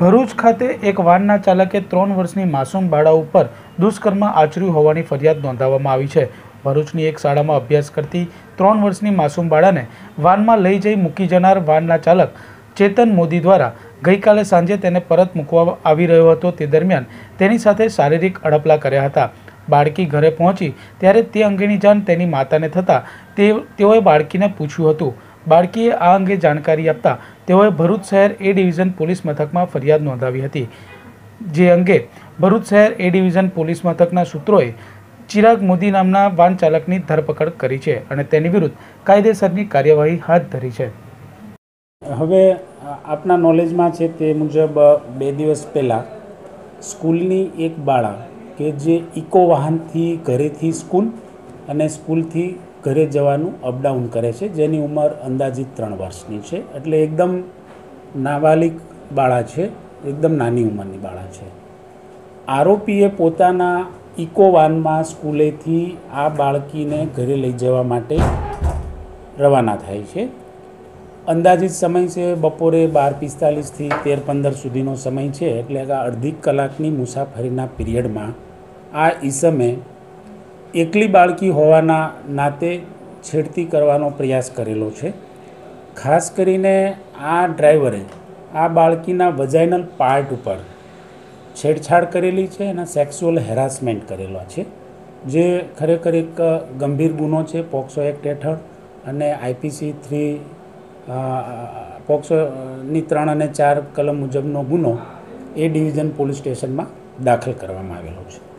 ભરૂચ ખાતે એક વાનના ચાલકે ત્રણ વર્ષની માસૂમ બાળા ઉપર દુષ્કર્મ આચર્યું હોવાની ફરિયાદ નોંધાવવામાં આવી છે. ભરૂચની એક શાળામાં અભ્યાસ કરતી ત્રણ વર્ષની માસૂમ બાળાને વાનમાં લઈ જઈ મૂકી જનાર વાનના ચાલક ચેતન મોદી દ્વારા ગઈકાલે સાંજે તેને પરત મૂકવા આવી રહ્યો હતો. તે દરમિયાન તેની સાથે શારીરિક અડપલા કર્યા હતા. બાળકી ઘરે પહોંચી ત્યારે તે અંગેની જાણ તેની માતાને થતાં તે તેઓએ બાળકીને પૂછ્યું હતું. બાળકીએ આ અંગે જાણકારી આપતા તેઓએ ભરૂચ શહેર એ ડિવિઝન પોલીસ મથકમાં ફરિયાદ નોંધાવી હતી. જે અંગે ભરૂચ શહેર એ ડિવિઝન પોલીસ મથકના સૂત્રોએ ચિરાગ મોદી નામના વાન ચાલકની ધરપકડ કરી છે અને તેની વિરુદ્ધ કાયદેસરની કાર્યવાહી હાથ ધરી છે. હવે આપના નોલેજમાં છે તે મુજબ બે દિવસ પહેલાં સ્કૂલની એક બાળા કે જે ઇકો વાહનથી ઘરેથી સ્કૂલ અને સ્કૂલથી ઘરે જવાનું અપડાઉન કરે છે. જેની ઉંમર અંદાજિત ત્રણ વર્ષની છે. એટલે એકદમ નાબાલિક બાળા છે. એકદમ નાની ઉંમરની બાળા છે. આરોપીએ પોતાના ઇકો વાનમાં સ્કૂલેથી આ બાળકીને ઘરે લઈ જવા માટે રવાના થાય છે. અંદાજિત સમય છે. બપોરે બાર પિસ્તાલીસથી તેર પંદર સુધીનો સમય છે. એટલે કે અડધી કલાકની મુસાફરીના પિરિયડમાં આ ઈસમે એકલી બાળકી હોવાના નાતે છેડતી કરવાનો પ્રયાસ કરેલો છે. ખાસ કરીને આ ડ્રાઈવરે આ બાળકીના વજાઇનલ પાર્ટ ઉપર છેડછાડ કરેલી છે અને સેક્સ્યુઅલ હેરાસમેન્ટ કરેલો છે, જે ખરેખર એક ગંભીર ગુનો છે, પોક્સો એક્ટ હેઠળ અને આઈપીસી થ્રી પોક્સોની ત્રણ અને ચાર કલમ મુજબનો ગુનો એ ડિવિઝન પોલીસ સ્ટેશનમાં દાખલ કરવામાં આવેલો છે.